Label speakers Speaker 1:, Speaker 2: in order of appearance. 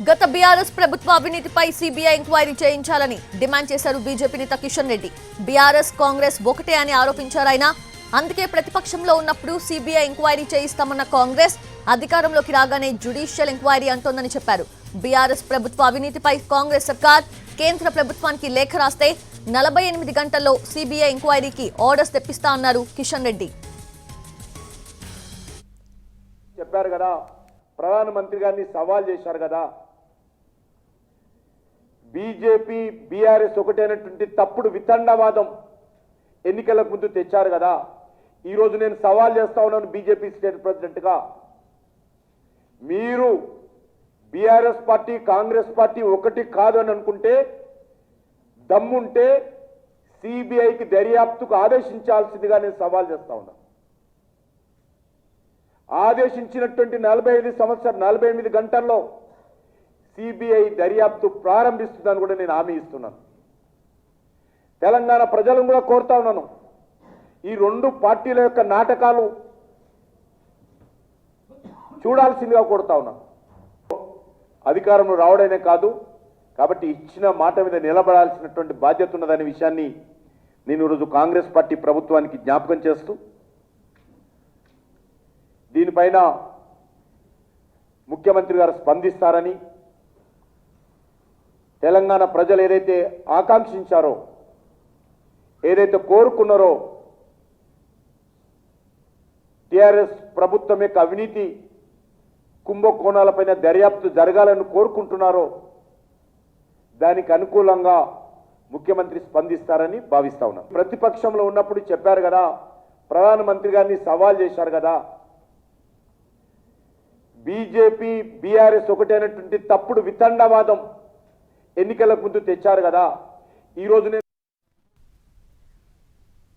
Speaker 1: గత బీఆర్ఎస్ ప్రభుత్వ అవినీతిపై సీబీఐ ఎంక్వైరీ చేయించాలని డిమాండ్ చేశారు బీజేపీ నేత కిషన్ రెడ్డి. బీఆర్ఎస్ కాంగ్రెస్ ఒకటే అని ఆరోపించారు ఆయన. అందుకే ప్రతిపక్షంలో ఉన్నప్పుడు సీబీఐ ఎంక్వైరీ చేయిస్తామన్న కాంగ్రెస్ అధికారంలోకి రాగానే జ్యుడిషియల్ ఎంక్వైరీ అంటోందని చెప్పారు. బీఆర్ఎస్ ప్రభుత్వ అవినీతిపై కాంగ్రెస్ సర్కార్ కేంద్ర ప్రభుత్వానికి లేఖ రాస్తే నలభై ఎనిమిది గంటల్లో సీబీఐ ఎంక్వైరీకి ఆర్డర్స్ తెప్పిస్తా అన్నారు కిషన్ రెడ్డి.
Speaker 2: చెప్పారు కదా ప్రధానమంత్రి గారిని సవాల్ చేశారు కదా బీజేపీ బీఆర్ఎస్ ఒకటైనటువంటి తప్పుడు వితండవాదం ఎన్నికలకు ముందు తెచ్చారు కదా. ఈరోజు నేను సవాల్ చేస్తా ఉన్నాను బీజేపీ స్టేట్ ప్రెసిడెంట్గా. మీరు బీఆర్ఎస్ పార్టీ కాంగ్రెస్ పార్టీ ఒకటి కాదు అని అనుకుంటే దమ్ముంటే సిబిఐకి దర్యాప్తుకు ఆదేశించాల్సిందిగా నేను సవాల్ చేస్తా ఉన్నాను ఆదేశించినటువంటి నలభై ఐదు సంవత్సరం నలభై ఎనిమిది గంటల్లో సిబిఐ దర్యాప్తు ప్రారంభిస్తుందని కూడా నేను హామీ ఇస్తున్నాను. తెలంగాణ ప్రజలను కూడా కోరుతా ఉన్నాను. ఈ రెండు పార్టీల యొక్క నాటకాలు చూడాల్సిందిగా కోరుతా ఉన్నాను అధికారంలో రావడమే కాదు కాబట్టి ఇచ్చిన మాట మీద నిలబడాల్సినటువంటి బాధ్యత ఉన్నదనే విషయాన్ని నేను ఈరోజు కాంగ్రెస్ పార్టీ ప్రభుత్వానికి జ్ఞాపకం చేస్తూ దీనిపైన ముఖ్యమంత్రి గారు స్పందిస్తారని తెలంగాణ ప్రజలు ఏదైతే ఆకాంక్షించారో ఏదైతే కోరుకున్నారో టిఆర్ఎస్ ప్రభుత్వం యొక్క అవినీతి కుంభకోణాలపైన దర్యాప్తు జరగాలని కోరుకుంటున్నారో దానికి అనుకూలంగా ముఖ్యమంత్రి స్పందిస్తారని భావిస్తా ఉన్నాను ప్రతిపక్షంలో ఉన్నప్పుడు చెప్పారు కదా ప్రధానమంత్రి గారిని సవాల్ చేశారు కదా బీజేపీ బీఆర్ఎస్ ఒకటైనటువంటి తప్పుడు వితండవాదం ఎన్నికలకు ముందు తెచ్చారు కదా ఈ రోజునే